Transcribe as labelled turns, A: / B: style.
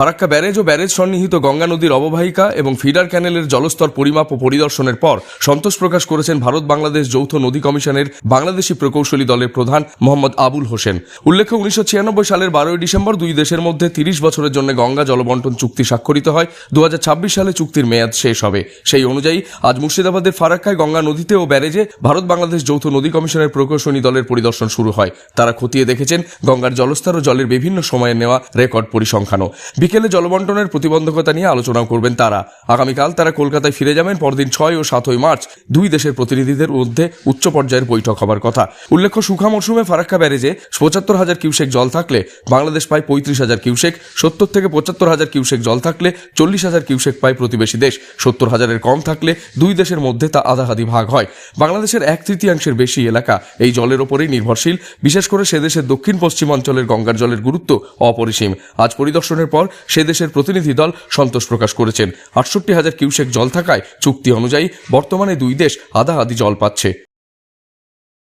A: Farakka barrage ও barrage সন্নিহিত গঙ্গা নদীর অববাহিকা এবং ফিডার ক্যানেলের জলস্তর পরিমাপ ও পরিদর্শনের পর সন্তোষ প্রকাশ করেছেন ভারত বাংলাদেশ যৌথ নদী কমিশনের বাংলাদেশি প্রকৌশলী দলের প্রধান মোহাম্মদ আবুল হোসেন। উল্লেখ্য, উনিশশো ছিয়ানব্বই সালের বারোই ডিসেম্বর দুই দেশের মধ্যে তিরিশ বছরের জন্য গঙ্গা জলবন্টন চুক্তি স্বাক্ষরিত হয়। দু হাজার ছাব্বিশ সালে চুক্তির মেয়াদ শেষ হবে। সেই অনুযায়ী, আজ মুর্শিদাবাদের ফারাক্কায় গঙ্গা নদীতে ও ব্যারেজে ভারত বাংলাদেশ যৌথ নদী কমিশনের প্রকৌশলী দলের পরিদর্শন শুরু হয়। তারা খতিয়ে দেখেছেন, গঙ্গার জলস্তর ও জলের বিভিন্ন সময়ে নেওয়া রেকর্ড পরিসংখ্যানও। বিকেলে জলবন্টনের প্রতিবন্ধকতা নিয়ে আলোচনাও করবেন তারা। আগামীকাল তারা কলকাতায় ফিরে যাবেন পরদিন ছয় ও সাতই মার্চ। দুই দেশের প্রতিনিধিদের মধ্যে উচ্চ পর্যায়ের বৈঠক হবার কথা। উল্লেখ্য, সুখা মৌসুমে ফারাক্কা ব্যারেজে পঁচাত্তর হাজার কিউসেক জল থাকলে, বাংলাদেশ পায় পঁয়ত্রিশ হাজার কিউসেক, সত্তর থেকে পঁচাত্তর হাজার কিউসেক জল থাকলে চল্লিশ হাজার কিউসেক পায় প্রতিবেশী দেশ। সত্তর হাজারের কম থাকলে দুই দেশের মধ্যে তা আধাহাদি ভাগ হয়। বাংলাদেশের এক তৃতীয়াংশের বেশি এলাকা এই জলের ওপরেই নির্ভরশীল। বিশেষ করে সে দেশের দক্ষিণ পশ্চিমাঞ্চলের গঙ্গার জলের গুরুত্ব অপরিসীম। আজ পরিদর্শনের পর সে দেশের প্রতিনিধি দল সন্তোষ প্রকাশ করেছেন। আটষট্টি হাজার কিউসেক জল থাকায় চুক্তি অনুযায়ী বর্তমানে দুই দেশ আধা আধি জল পাচ্ছে।